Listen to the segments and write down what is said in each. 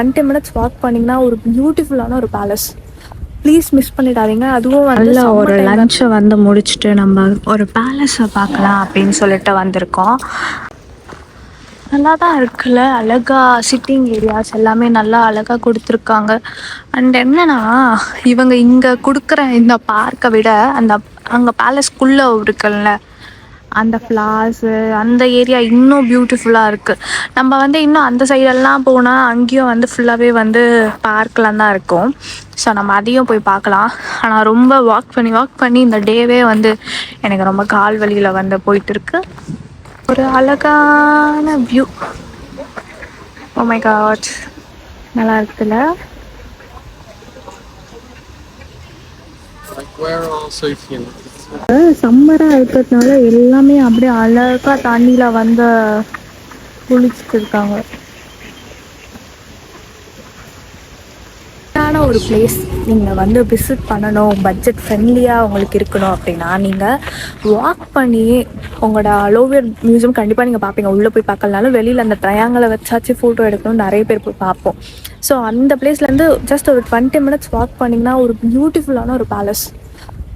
Twenty minutes walk பண்ணிங்கன்னா ஒரு பியூட்டிஃபுல்லான ஒரு பேலஸ் ப்ளீஸ் மிஸ் பண்ணிடாதீங்க. அதுவும் வந்து நல்ல ஒரு லஞ்சை வந்து முடிச்சுட்டு நம்ம ஒரு பேலஸை பார்க்கலாம் அப்படின்னு சொல்லிட்டு வந்திருக்கோம். நல்லா தான் இருக்குல்ல. அழகா சிட்டிங் ஏரியாஸ் எல்லாமே நல்லா அழகா கொடுத்துருக்காங்க. அண்ட் என்னன்னா இவங்க இங்கே கொடுக்குற இந்த பார்க்கை விட அந்த அங்கே பேலஸ்க்குள்ளே இருக்குல்ல. அந்த ஃப்ளார்ஸு அந்த ஏரியா இன்னும் பியூட்டிஃபுல்லாக இருக்குது நம்ம வந்து இன்னும் அந்த சைடெல்லாம் போனால் அங்கேயும் வந்து ஃபுல்லாகவே வந்து பார்க்லாம் தான் இருக்கும். ஸோ நம்ம அதையும் போய் பார்க்கலாம். ஆனால் ரொம்ப வாக் பண்ணி வாக் பண்ணி இந்த டேவே வந்து எனக்கு ரொம்ப கால் வழியில் வந்து போயிட்டு இருக்கு ஒரு அழகான வியூ ஓமை காட் நல்லா இருக்குல்ல? Like where also if you சம்மராக இருக்கிறதுனால எல்லாமே அப்படியே அழகாக தண்ணியில் வந்து குளிச்சுட்டு இருக்காங்க. ஒரு பிளேஸ் நீங்கள் வந்து விசிட் பண்ணணும் பட்ஜெட் ஃப்ரெண்ட்லியாக உங்களுக்கு இருக்கணும் அப்படின்னா நீங்கள் வாக் பண்ணி உங்களோட அலோவியர் மியூசியம் கண்டிப்பாக நீங்கள் பார்ப்பீங்க. உள்ளே போய் பார்க்கலனாலும் வெளியில் அந்த ட்ரையாங்கலை வச்சாச்சு ஃபோட்டோ எடுக்கணும் நிறைய பேர் போய் பார்ப்போம். ஸோ அந்த பிளேஸ்லேருந்து ஜஸ்ட் ஒரு டுவெண்ட்டி மினிட்ஸ் வாக் பண்ணிங்கன்னா ஒரு பியூட்டிஃபுல்லான ஒரு பேலஸ்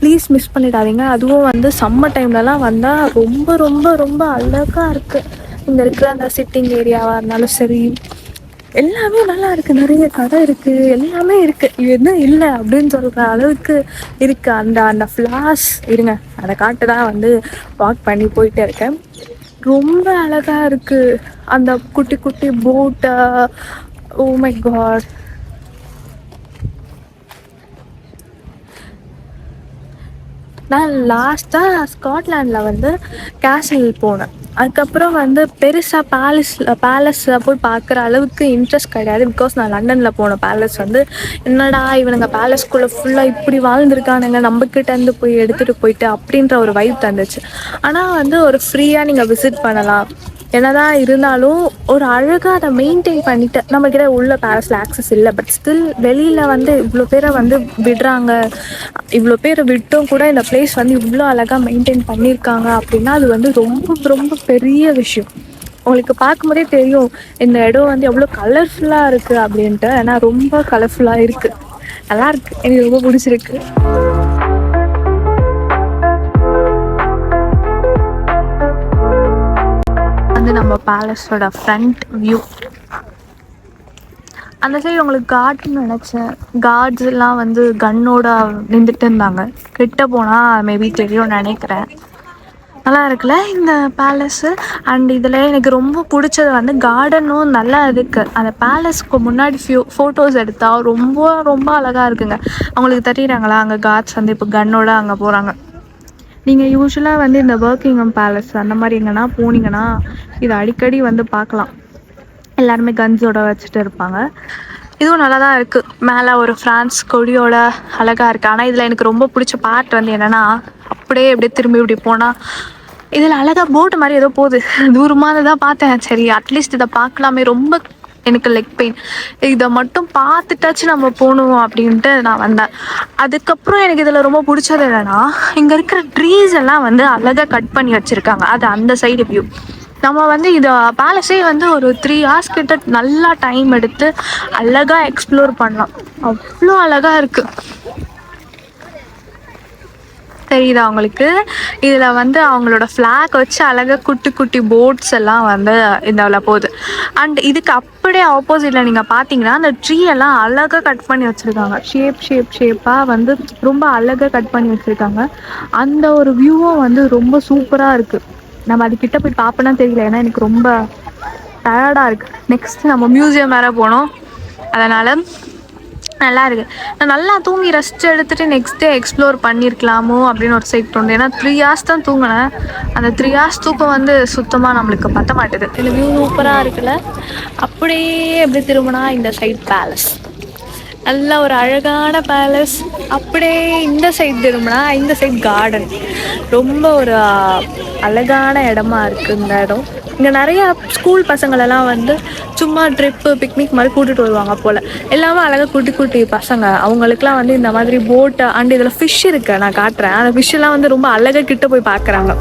ப்ளீஸ் மிஸ் பண்ணிடாதீங்க. அதுவும் வந்து சம்மர் டைம்லலாம் வந்தால் ரொம்ப ரொம்ப ரொம்ப அழகாக இருக்குது இங்கே இருக்கிற அந்த சிட்டிங் ஏரியாவாக இருந்தாலும் சரி. எல்லாமே நல்லா இருக்குது நிறைய கடை இருக்குது எல்லாமே இருக்குது எதுவும் இல்லை அப்படின்னு சொல்கிற அளவுக்கு இருக்குது அந்த அந்த ஃப்ளார்ஸ் இருங்க. அதை காட்டு தான் வந்து வாக் பண்ணி போயிட்டே இருக்கேன். ரொம்ப அழகாக இருக்குது அந்த குட்டி குட்டி போட்டை ஓ மை காட் நான் லாஸ்ட்டாக ஸ்காட்லாண்டில் வந்து கேசல் போனேன். அதுக்கப்புறம் வந்து பெருசாக பேலஸில் பேலஸில் போய் பார்க்குற அளவுக்கு இன்ட்ரெஸ்ட் கிடையாது. பிகாஸ் நான் லண்டனில் போன பேலஸ் வந்து என்னடா இவனுங்க பேலஸ்குள்ளே ஃபுல்லாக இப்படி வாழ்ந்துருக்கானுங்க நம்மக்கிட்டேருந்து போய் எடுத்துகிட்டு போயிட்டு அப்படின்ற ஒரு வைப் தந்துச்சு. ஆனால் வந்து ஒரு ஃப்ரீயாக நீங்கள் விசிட் பண்ணலாம். என்னதான் இருந்தாலும் ஒரு அழகாக அதை மெயின்டைன் பண்ணிட்டு நம்மக்கிட்ட உள்ள பேலஸில் ஆக்சஸ் இல்லை. பட் ஸ்டில் வெளியில் வந்து இவ்வளோ பேரை வந்து விடுறாங்க. இவ்வளோ பேரை விட்டும் கூட இந்த பிளேஸ் வந்து இவ்வளோ அழகாக மெயின்டைன் பண்ணியிருக்காங்க அப்படின்னா அது வந்து ரொம்ப ரொம்ப பெரிய விஷயம். உங்களுக்கு பார்க்கும்போதே தெரியும் இந்த இடம் வந்து எவ்வளோ கலர்ஃபுல்லாக இருக்குது அப்படின்ட்டு. ஏன்னா ரொம்ப கலர்ஃபுல்லாக இருக்குது நல்லா இருக்குது எனக்கு ரொம்ப பிடிச்சிருக்கு. வந்து நம்ம பேலஸோட ஃப்ரண்ட் வியூ அந்த சைடு உங்களுக்கு காட்னு நினச்சேன். கார்ட்ஸ் எல்லாம் வந்து கன்னோட நின்றுட்டு இருந்தாங்க. கிட்ட போனால் மேபி தெரியும் நினைக்கிறேன். நல்லா இருக்குல்ல இந்த பேலஸு அண்ட் இதில் எனக்கு ரொம்ப பிடிச்சது வந்து கார்டனும் நல்லா இருக்குது அந்த பேலஸ்க்கு முன்னாடி ஃபியூ ஃபோட்டோஸ் எடுத்தால் ரொம்ப ரொம்ப அழகாக இருக்குங்க. அவங்களுக்கு தெரியுறாங்களா? அங்கே கார்ட்ஸ் வந்து இப்போ கன்னோட அங்கே போகிறாங்க நீங்கள் யூஸ்வலாக வந்து இந்த பர்க்கிங்ஹாம் பேலஸ் அந்த மாதிரி எங்கன்னா போனீங்கன்னா இதை அடிக்கடி வந்து பார்க்கலாம். எல்லாருமே கன்ஸோட வச்சுட்டு இருப்பாங்க. இதுவும் நல்லா தான் இருக்குது மேலே ஒரு ஃப்ரான்ஸ் கொடியோட அழகாக இருக்குது ஆனால் இதில் எனக்கு ரொம்ப பிடிச்ச பார்ட் வந்து என்னென்னா அப்படியே அப்படியே திரும்பி இப்படி போனால் இதில் அழகாக போட்டு மாதிரி ஏதோ போகுது. தூரமாக தான் பார்த்தேன். சரி அட்லீஸ்ட் இதை பார்க்கலாமே. ரொம்ப எனக்கு லெக் பெயின் இதை மட்டும் பார்த்துட்டாச்சும் நம்ம போகணும் அப்படின்ட்டு நான் வந்தேன். அதுக்கப்புறம் எனக்கு இதில் ரொம்ப பிடிச்சது என்னென்னா இங்கே இருக்கிற ட்ரீஸ் எல்லாம் வந்து அழகாக கட் பண்ணி வச்சுருக்காங்க. அது அந்த சைடு வியூ நம்ம வந்து இதை பேலஸே வந்து ஒரு த்ரீ ஹார்ஸ் கிட்ட நல்லா டைம் எடுத்து அழகாக எக்ஸ்ப்ளோர் பண்ணலாம். அவ்வளோ அழகாக இருக்குது தெரியுதா அவங்களுக்கு இதில் வந்து அவங்களோட ஃப்ளாக் வச்சு அழகாக குட்டி குட்டி போட்ஸ் எல்லாம் வந்து இதில் போகுது. அண்ட் இதுக்கு அப்படியே ஆப்போசிட்டில் நீங்கள் பார்த்தீங்கன்னா அந்த ட்ரீ எல்லாம் அழகாக கட் பண்ணி வச்சுருக்காங்க. ஷேப் ஷேப் ஷேப்பாக வந்து ரொம்ப அழகாக கட் பண்ணி வச்சுருக்காங்க. அந்த ஒரு வியூவும் வந்து ரொம்ப சூப்பராக இருக்குது நம்ம அதுக்கிட்ட போய் பார்ப்போன்னா தெரியல. ஏன்னா எனக்கு ரொம்ப டயர்டாக இருக்குது நெக்ஸ்ட் நம்ம மியூசியம் வேறு போனோம். அதனால் நல்லா இருக்கு நான் நல்லா தூங்கி ரெஸ்ட் எடுத்துட்டு நெக்ஸ்ட் டே எக்ஸ்ப்ளோர் பண்ணியிருக்கலாமோ அப்படின்னு ஒரு சைட் தோணுது. ஏன்னா த்ரீ ஹார்ஸ் தான் தூங்கினேன். அந்த த்ரீ ஹார்ஸ் தூக்கம் வந்து சுத்தமாக நம்மளுக்கு பத்த மாட்டுது. இந்த வியூ சூப்பராக இருக்குல்ல? அப்படியே எப்படி திரும்பினா இந்த சைட் பேலஸ் நல்ல ஒரு அழகான பேலஸ் அப்படியே இந்த சைடு திரும்பினா இந்த சைட் கார்டன் ரொம்ப ஒரு அழகான இடமா இருக்குது இந்த இடம். இங்கே நிறைய ஸ்கூல் பசங்களெல்லாம் வந்து சும்மா ட்ரிப்பு பிக்னிக் மாதிரி கூட்டிகிட்டு வருவாங்க போல். எல்லாமே அழகாக குட்டி குட்டி பசங்க. அவங்களுக்குலாம் வந்து இந்த மாதிரி போட்டு அண்ட் இதில் ஃபிஷ் இருக்குது நான் காட்டுறேன். அந்த ஃபிஷ்ஷெல்லாம் வந்து ரொம்ப அழகாக கிட்ட போய் பார்க்குறாங்க.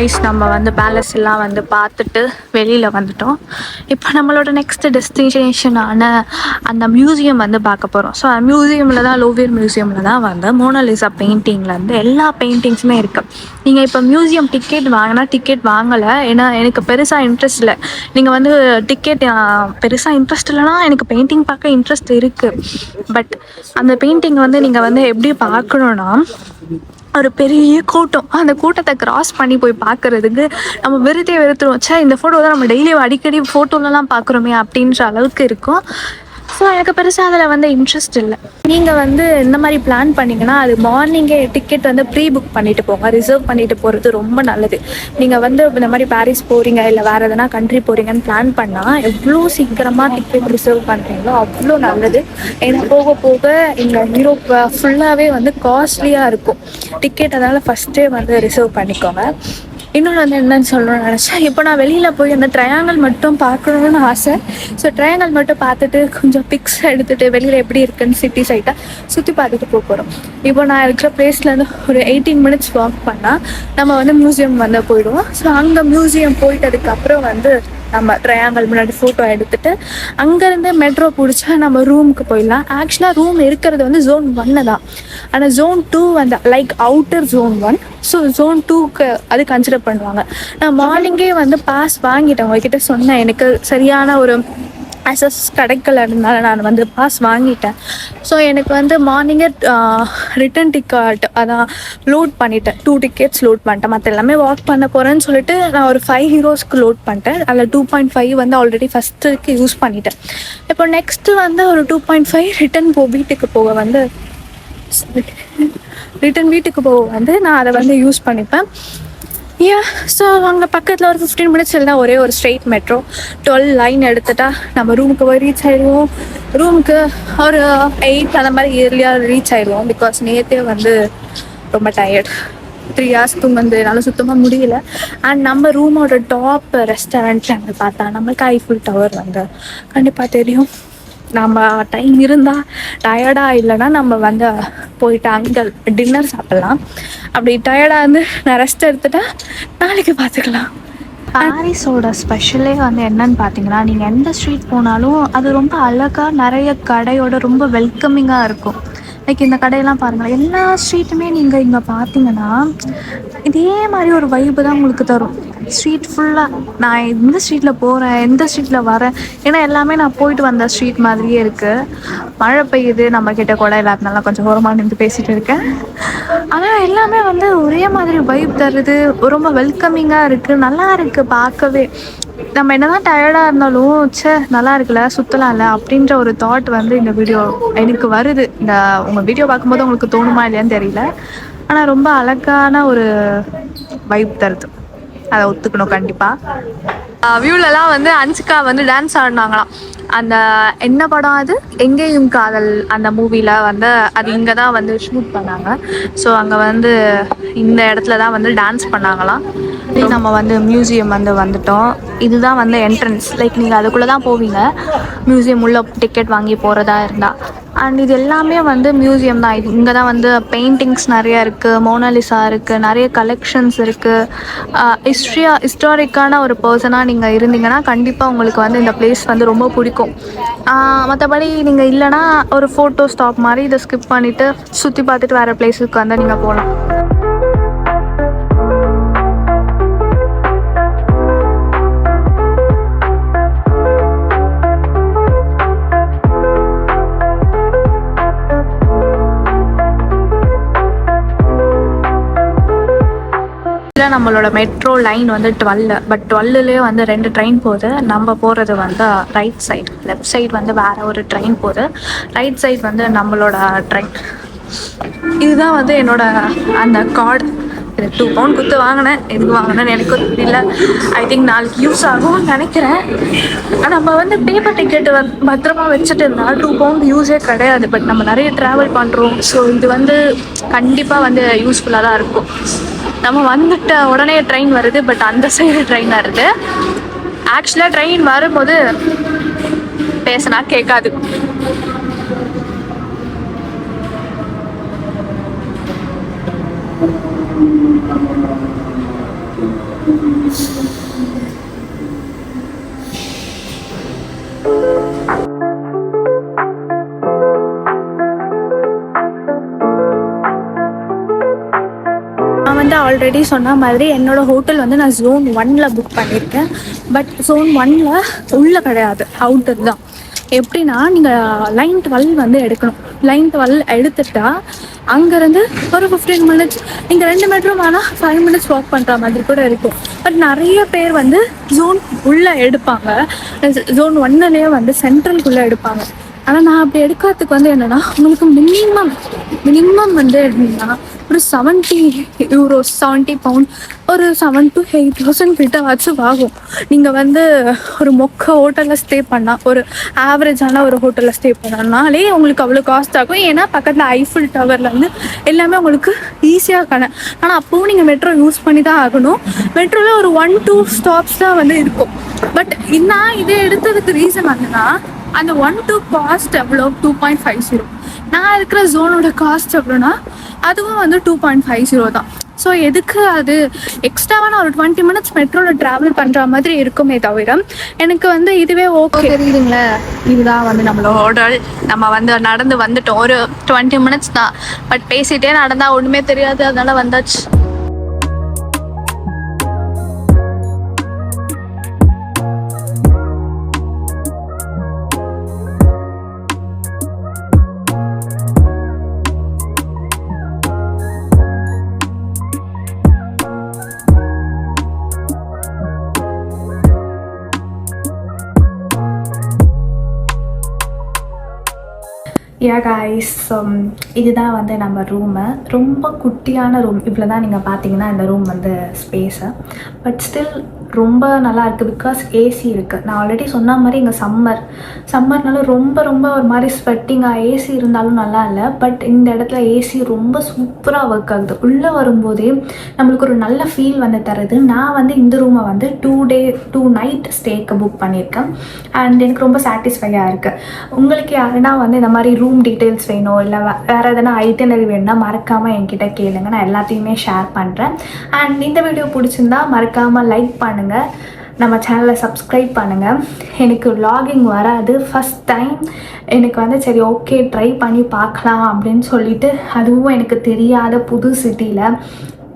Guys நம்ம வந்து பேலஸ் எல்லாம் வந்து பார்த்துட்டு வெளியில் வந்துட்டோம். இப்போ நம்மளோட நெக்ஸ்ட் டெஸ்டினேஷனான அந்த மியூசியம் வந்து பார்க்க போகிறோம் ஸோ அந்த மியூசியமில் தான் லோவியர் மியூசியமில் தான் வந்து மோனலிசா பெயிண்டிங்லேருந்து எல்லா பெயிண்டிங்ஸுமே இருக்குது நீங்கள் இப்போ மியூசியம் டிக்கெட் வாங்கினா டிக்கெட் வாங்கலை. ஏன்னா எனக்கு பெருசாக இன்ட்ரெஸ்ட் இல்லை. நீங்கள் வந்து டிக்கெட் பெருசாக இன்ட்ரெஸ்ட் இல்லைனா எனக்கு பெயிண்டிங் பார்க்க இன்ட்ரெஸ்ட் இருக்குது பட் அந்த பெயிண்டிங் வந்து நீங்கள் வந்து எப்படி பார்க்கணுன்னா ஒரு பெரிய கூட்டம். அந்த கூட்டத்தை கிராஸ் பண்ணி போய் பார்க்கறதுக்கு நம்ம வெறுத்தே வெறுத்துருவோம். சே இந்த ஃபோட்டோ தான் நம்ம டெய்லி அடிக்கடி ஃபோட்டோலலாம் பார்க்குறோமே அப்படின்ற அளவுக்கு இருக்கும். ஸோ எனக்கு பெருசாக அதில் வந்து இன்ட்ரெஸ்ட் இல்லை. நீங்கள் வந்து இந்த மாதிரி பிளான் பண்ணிங்கன்னா அது மார்னிங்கே டிக்கெட் வந்து ப்ரீ புக் பண்ணிட்டு போங்க. ரிசர்வ் பண்ணிட்டு போகிறது ரொம்ப நல்லது. நீங்கள் வந்து இந்த மாதிரி பாரிஸ் போகிறீங்க இல்லை வேறு எதனா கண்ட்ரி போகிறீங்கன்னு பிளான் பண்ணால் எவ்வளோ சீக்கிரமாக டிக்கெட் ரிசர்வ் பண்ணுறீங்களோ அவ்வளோ நல்லது. ஏன்னா போக போக இந்த யூரோப் ஃபுல்லாகவே வந்து காஸ்ட்லியாக இருக்கும். டிக்கெட் அதனால் ஃபஸ்ட்டே வந்து ரிசர்வ் பண்ணிக்கோங்க. இன்னொன்று வந்து என்னன்னு சொல்லணும்னு நினச்சேன் இப்போ நான் வெளியில் போய் அந்த ட்ரையாங்கல் மட்டும் பார்க்கணுன்னு ஆசை. ஸோ ட்ரையாங்கல் மட்டும் பார்த்துட்டு கொஞ்சம் பிக்ஸ் எடுத்துகிட்டு வெளியில் எப்படி இருக்குன்னு சிட்டி சைட்டாக சுற்றி பார்த்துட்டு போக போகிறோம் இப்போ நான் இருக்கிற பிளேஸ்லேருந்து ஒரு எயிட்டீன் மினிட்ஸ் வாக் பண்ணால் நம்ம வந்து மியூசியம் வந்து போயிடுவோம். ஸோ அங்கே மியூசியம் போயிட்டதுக்கப்புறம் வந்து நம்ம ட்ரையாங்கல் முன்னாடி ஃபோட்டோ எடுத்துட்டு அங்கேருந்து மெட்ரோ பிடிச்சா நம்ம ரூமுக்கு போயிடலாம். ஆக்சுவலாக ரூம் இருக்கிறது வந்து ஜோன் ஒன்று தான். ஆனால் ஜோன் டூ வந்து like outer zone one so zone டூக்கு அது கன்சிடர் பண்ணுவாங்க. நான் மார்னிங்கே வந்து பாஸ் வாங்கிட்டேன். உங்ககிட்ட சொன்னேன். எனக்கு சரியான ஒரு அசஸ் கிடைக்கலனால நான் வந்து பாஸ் வாங்கிட்டேன். ஸோ எனக்கு வந்து மார்னிங்கே ரிட்டன் டிக்கெட் அதான் லோட் பண்ணிட்டேன். டூ டிக்கெட்ஸ் லோட் பண்ணிட்டேன். மற்ற எல்லாமே வாக் பண்ண போகிறேன்னு சொல்லிட்டு நான் ஒரு ஃபைவ் ஹீரோஸ்க்கு லோட் பண்ணிட்டேன். அதில் டூ பாயிண்ட் ஃபைவ் வந்து ஆல்ரெடி ஃபஸ்ட்டுக்கு யூஸ் பண்ணிட்டேன். இப்போ நெக்ஸ்ட்டு வந்து ஒரு டூ பாயிண்ட் ஃபைவ் ரிட்டன் போ வீட்டுக்கு போக வந்து ரிட்டன் வீட்டுக்கு போக வந்து நான் அதை வந்து யூஸ் பண்ணிப்பேன். யா ஸோ அங்கே பக்கத்தில் ஒரு ஃபிஃப்டீன் மினிட்ஸ் இல்லைனா ஒரே ஒரு ஸ்ட்ரெயிட் மெட்ரோ டுவெல் லைன் எடுத்துட்டா நம்ம ரூமுக்கு போய் ரீச் ஆயிடுவோம். ரூமுக்கு ஒரு எயிட் அந்த மாதிரி இயர்லியாக ரீச் ஆயிடுவோம் பிகாஸ் நேற்றே வந்து ரொம்ப டயர்ட் த்ரீ ஹார்ஸ் தூங்குந்து என்னால் சுத்தமாக முடியல. அண்ட் நம்ம ரூமோட டாப் ரெஸ்டாரண்ட் அங்கே பார்த்தா நம்மளுக்கு ஐஃபுல் டவர் வந்து கண்டிப்பாக தெரியும். நம்ம டைம் இருந்தால் டயர்டாக இல்லைன்னா நம்ம வந்து போயிட்டு அங்கே டின்னர் சாப்பிட்லாம். அப்படி டயர்டாக இருந்து நான் ரெஸ்ட் எடுத்துட்டா நாளைக்கு பார்த்துக்கலாம். பாரிஸோட ஸ்பெஷலே வந்து என்னன்னு பார்த்தீங்கன்னா நீங்கள் எந்த ஸ்ட்ரீட் போனாலும் அது ரொம்ப அழகாக நிறைய கடையோட ரொம்ப வெல்கமிங்காக இருக்கும். லைக் இந்த கடையெல்லாம் பாருங்களேன். எல்லா ஸ்ட்ரீட்டுமே நீங்கள் இங்கே பார்த்தீங்கன்னா இதே மாதிரி ஒரு வைப்பு தான் உங்களுக்கு தரும். ஸ்ட்ரீட் ஃபுல்லாக நான் எந்த ஸ்ட்ரீட்டில் போகிறேன் எந்த ஸ்ட்ரீட்டில் வரேன். ஏன்னா எல்லாமே நான் போயிட்டு வந்த ஸ்ட்ரீட் மாதிரியே இருக்குது மழை பெய்யுது நம்ம கிட்ட கூட நல்லா கொஞ்சம் ஓரமாக நின்று பேசிகிட்டு இருக்கேன். ஆனால் எல்லாமே வந்து ஒரே மாதிரி வைப் தருது. ரொம்ப வெல்கமிங்காக இருக்குது நல்லா இருக்குது பார்க்கவே. நம்ம என்னதான் டயர்டாக இருந்தாலும் ச்சே நல்லா இருக்குல்ல சுற்றலாம்ல அப்படின்ற ஒரு தாட் வந்து இந்த வீடியோ எனக்கு வருது. இந்த உங்கள் வீடியோ பார்க்கும்போது உங்களுக்கு தோணுமா இல்லையான்னு தெரியல. ஆனால் ரொம்ப அழகான ஒரு வைப் தருது. அதை ஒத்துக்கணும் கண்டிப்பாக வியூலலாம் வந்து அன்சிகா வந்து டான்ஸ் ஆடினாங்களாம். அந்த என்ன படம் அது? எங்கேயும் காதல் அந்த மூவியில் வந்து அது இங்கே தான் வந்து ஷூட் பண்ணாங்க. ஸோ அங்கே வந்து இந்த இடத்துல தான் வந்து டான்ஸ் பண்ணாங்களாம். நம்ம வந்து மியூசியம் வந்து வந்துட்டோம். இதுதான் வந்து என்ட்ரன்ஸ் லைக் நீங்கள் அதுக்குள்ளே தான் போவீங்க. மியூசியம் உள்ள டிக்கெட் வாங்கி போகிறதா இருந்தால் அண்ட் இது எல்லாமே வந்து மியூசியம் தான். இது இங்கே தான் வந்து பெயிண்டிங்ஸ் நிறைய இருக்குது மோனாலிசா இருக்குது நிறைய கலெக்ஷன்ஸ் இருக்குது ஹிஸ்ட்ரியா ஹிஸ்டாரிக்கான ஒரு பர்சனாக நீங்கள் இருந்தீங்கன்னா கண்டிப்பாக உங்களுக்கு வந்து இந்த பிளேஸ் வந்து ரொம்ப பிடிக்கும். மற்றபடி நீங்கள் இல்லைன்னா ஒரு ஃபோட்டோ ஸ்டாப் மாதிரி இதை ஸ்கிப் பண்ணிவிட்டு சுற்றி பார்த்துட்டு வேறு பிளேஸுக்கு வந்து நீங்கள் போகலாம் இதில் நம்மளோட மெட்ரோ லைன் வந்து டுவெல் பட் டுவெல்லுலேயே வந்து ரெண்டு ட்ரெயின் போகுது. நம்ம போகிறது வந்து ரைட் சைடு லெஃப்ட் சைடு வந்து வேறு ஒரு ட்ரெயின் போகுது. ரைட் சைடு வந்து நம்மளோட ட்ரெயின் இதுதான் வந்து என்னோட அந்த கார்டு இது டூ பவுண்ட் கொடுத்து வாங்கினேன். எதுக்கு வாங்கினேன்னு எனக்கும் தெரியல. ஐ திங்க் நாளைக்கு யூஸ் ஆகும்னு நினைக்கிறேன். நம்ம வந்து பேப்பர் டிக்கெட் பத்திரமா வச்சுட்டு இருந்தால் டூ பவுண்ட் யூஸே கிடையாது. பட் நம்ம நிறைய ட்ராவல் பண்ணுறோம் ஸோ இது வந்து கண்டிப்பாக வந்து யூஸ்ஃபுல்லாக தான் இருக்கும். நம்ம வந்துட்ட உடனே ட்ரெயின் வருது பட் அந்த சைடு ட்ரெயின் வருது. ஆக்சுவலாக ட்ரெயின் வரும்போது பேசினா கேட்காது. ஆல்ரெடி சொன்ன மாதிரி என்னோட ஹோட்டல் வந்து நான் ஜோன் ஒன்ல புக் பண்ணியிருக்கேன். பட் ஜோன் ஒன்ல உள்ள கிடையாது அவுட்டர் தான். எப்படின்னா நீங்கள் லைன் டுவெல் வந்து எடுக்கணும். லைன் டுவெல் எடுத்துட்டா அங்கேருந்து ஒரு ஃபிஃப்டீன் மினிட்ஸ் நீங்கள் ரெண்டு மீட்டரும் வேணால் ஃபைவ் மினிட்ஸ் வாக் பண்ணுற மாதிரி கூட இருக்கும். பட் நிறைய பேர் வந்து ஜோன் உள்ளே எடுப்பாங்க. ஜோன் ஒன்னுலேயே வந்து சென்ட்ரலுக்குள்ளே எடுப்பாங்க. ஆனால் நான் அப்படி எடுக்கிறதுக்கு வந்து என்னென்னா உங்களுக்கு மினிமம் மினிமம் வந்து எப்படின்னா ஒரு செவன்ட்டி யூரோஸ் செவன்ட்டி பவுண்ட் ஒரு செவன் டு எயிட் தௌசண்ட் கிட்ட வச்சு ஆகும் நீங்கள் வந்து ஒரு மொக்க ஹோட்டலில் ஸ்டே பண்ணால் ஒரு ஆவரேஜான ஒரு ஹோட்டலில் ஸ்டே பண்ணனாலே உங்களுக்கு அவ்வளோ காஸ்ட் ஆகும் ஏன்னா பக்கத்தில் ஐஃபில் டவரில் வந்து எல்லாமே உங்களுக்கு ஈஸியாக காண ஆனால் அப்போவும் நீங்கள் மெட்ரோ யூஸ் பண்ணி தான் ஆகணும் மெட்ரோவில் ஒரு ஒன் டூ ஸ்டாப்ஸ் தான் வந்து இருக்கும் பட் நான் இதை எடுத்ததுக்கு ரீசன் என்னன்னா அந்த ஒன் டூ காஸ்ட் எவ்வளோ டூ பாயிண்ட் ஃபைவ் ஜீரோ நான் இருக்கிற ஜோனோட காஸ்ட் அப்படின்னா அதுவும் வந்து டூ பாயிண்ட் ஃபைவ் ஜீரோ தான். ஸோ எதுக்கு அது எக்ஸ்ட்ராவான ஒரு டுவெண்ட்டி மினிட்ஸ் மெட்ரோவில் ட்ராவல் பண்ணுற மாதிரி இருக்குமே தவிர எனக்கு வந்து இதுவே ஓகே தெரியுதுங்களே. இதுதான் வந்து நம்மளோட ஹோட்டல் நம்ம வந்து நடந்து வந்துட்டோம். ஒரு டுவெண்ட்டி மினிட்ஸ் தான். பட் பேசிட்டே நடந்தால் ஒன்றுமே தெரியாது. அதனால வந்தாச்சு. யா காய்ஸ் um, இதுதான் வந்து நம்ம ரூமு ரொம்ப குட்டியான ரூம் இவ்வளோ தான் நீங்கள் பார்த்தீங்கன்னா இந்த ரூம் வந்து ஸ்பேஸு பட் ஸ்டில் ரொம்ப நல்லா இருக்குது பிகாஸ் ஏசி இருக்குது நான் ஆல்ரெடி சொன்ன மாதிரி இங்கே சம்மர் சம்மர்னால ரொம்ப ரொம்ப ஒரு மாதிரி ஸ்வெட்டிங்காக ஏசி இருந்தாலும் நல்லா இல்லை. பட் இந்த இடத்துல ஏசி ரொம்ப சூப்பராக ஒர்க் ஆகுது. உள்ளே வரும்போதே நம்மளுக்கு ஒரு நல்ல ஃபீல் வந்து தருது. நான் வந்து இந்த ரூமை வந்து டூ டே டூ நைட் ஸ்டேக்கு புக் பண்ணியிருக்கேன். அண்ட் எனக்கு ரொம்ப சாட்டிஸ்ஃபையாக இருக்குது உங்களுக்கு யாருன்னா வந்து இந்த மாதிரி ரூம் டீட்டெயில்ஸ் வேணும் இல்லை வேறு எதனா ஐட்டனரி வேணும்னா மறக்காமல் என்கிட்ட கேளுங்க. நான் எல்லாத்தையுமே ஷேர் பண்ணுறேன் அண்ட் இந்த வீடியோ பிடிச்சிருந்தா மறக்காமல் லைக் பண்ணுங்கள் நம்ம சேனலை சப்ஸ்கிரைப் பண்ணுங்கள் எனக்கு லாகிங் வராது. ஃபஸ்ட் டைம் எனக்கு வந்து சரி ஓகே ட்ரை பண்ணி பார்க்கலாம் அப்படின்னு சொல்லிட்டு அதுவும் எனக்கு தெரியாத புது சிட்டியில்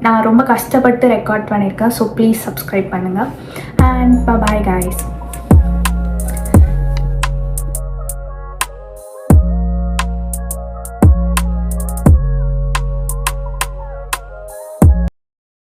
நான் ரொம்ப கஷ்டப்பட்டு ரெக்கார்ட் பண்ணியிருக்கேன். ஸோ ப்ளீஸ் சப்ஸ்கிரைப் பண்ணுங்கள் அண்ட் பாய் காய்ஸ்